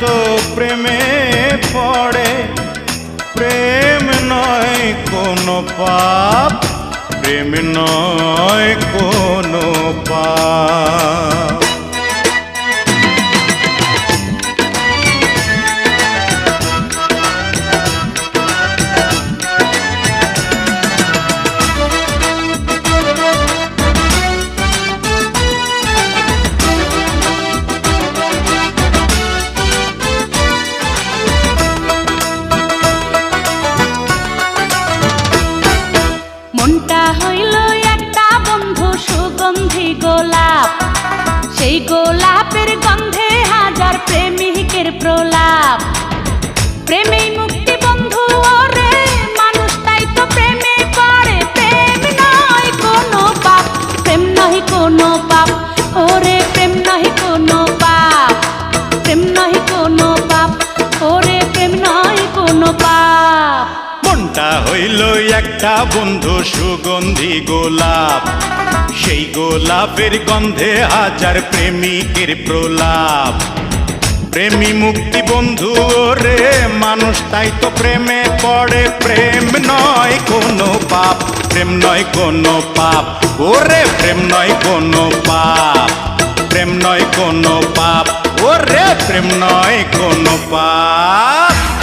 তো প্রেমে পড়ে। প্রেম নয় কোনো পাপ প্রেম নয় কোনো পাপ। মনটা হইল একটা বন্ধু সুগন্ধি গোলাপ। সেই গোলাপের গন্ধে হাজার প্রেমিকের প্রলাপ। প্রেমেই মুক্তি বন্ধু ওরে, মানুষ তাই তো প্রেমে পড়ে প্রেম নয় কোনো পাপ, প্রেম নয় কোনো পাপ। ওরে, প্রেম নয় কোনো পাপ, প্রেম নয় কোনো পাপ। ওরে, প্রেম নয় কোনো পাপ। মনটা হইল একটা বন্ধু সুগন্ধি গোলাপ। সেই গোলাপের গন্ধে হাজার প্রেমিকের প্রলাপ। প্রেমী মুক্তি বন্ধু রে মানুষ তাই তো প্রেমে পড়ে। প্রেম নয় কোনো পাপ, প্রেম নয় কোনো পাপ। ওরে, প্রেম নয় কোনো পাপ, প্রেম নয় কোনো পাপ। ওরে, প্রেম নয় কোনো পাপ।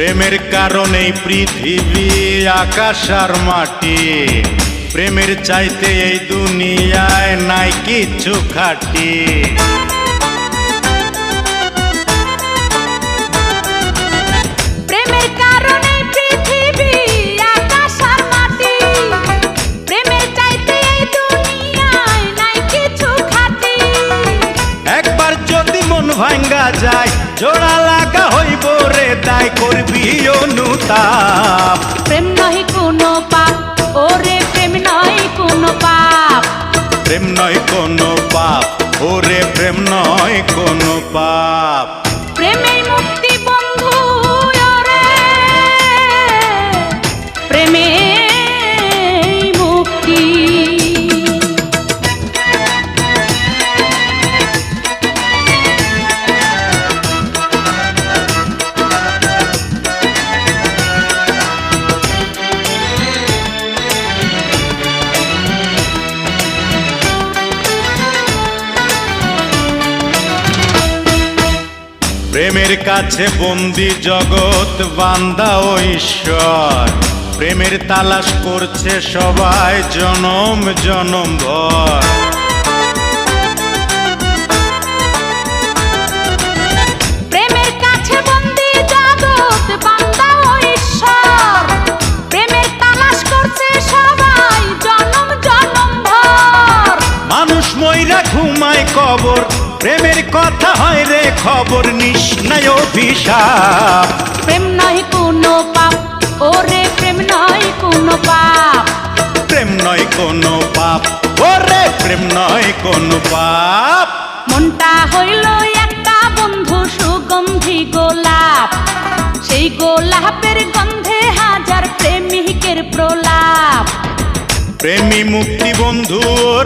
প্রেমের কারণেই পৃথিবী আকাশ আর মাটি। প্রেমের চাইতে এই দুনিয়ায় নাই কিছু খাটি। নয় কোনো পাপ। ওরে প্রেম নয় কোনো পাপ। প্রেমের মুক্তি বন্ধু প্রেমের কাছে বন্দি জগৎ বান্দা ও ঈশ্বর। প্রেমের তালাশ করছে সবাই জনম জনম ভর। ঘুমায় কবর প্রেমের কথা হয় রে খবর নিষ্ণয় অভিশাপ। প্রেম নয় কোন পাপ ও রে প্রেম নয় কোন পাপ। প্রেম নয় কোনো পাপ ও রে প্রেম নয় কোনো পাপ। মনটা হইল প্রেমী মুক্তি বন্ধু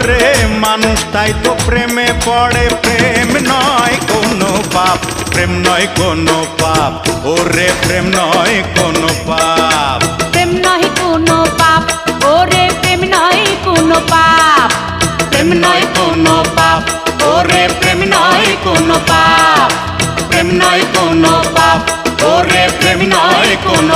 রে মানুষ তাই তো প্রেমে পড়ে। প্রেম নয় কোনো পাপ, প্রেম নয় কোনো পাপ, ওরে প্রেম নয় কোনো পাপ। প্রেম নয় কোনো পাপ, ওরে প্রেম নয় কোনো পাপ। প্রেম নয় কোনো পাপ, ওরে প্রেম নয় কোনো পাপ। প্রেম নয় কোনো পাপ, ওরে প্রেম নয় কোনো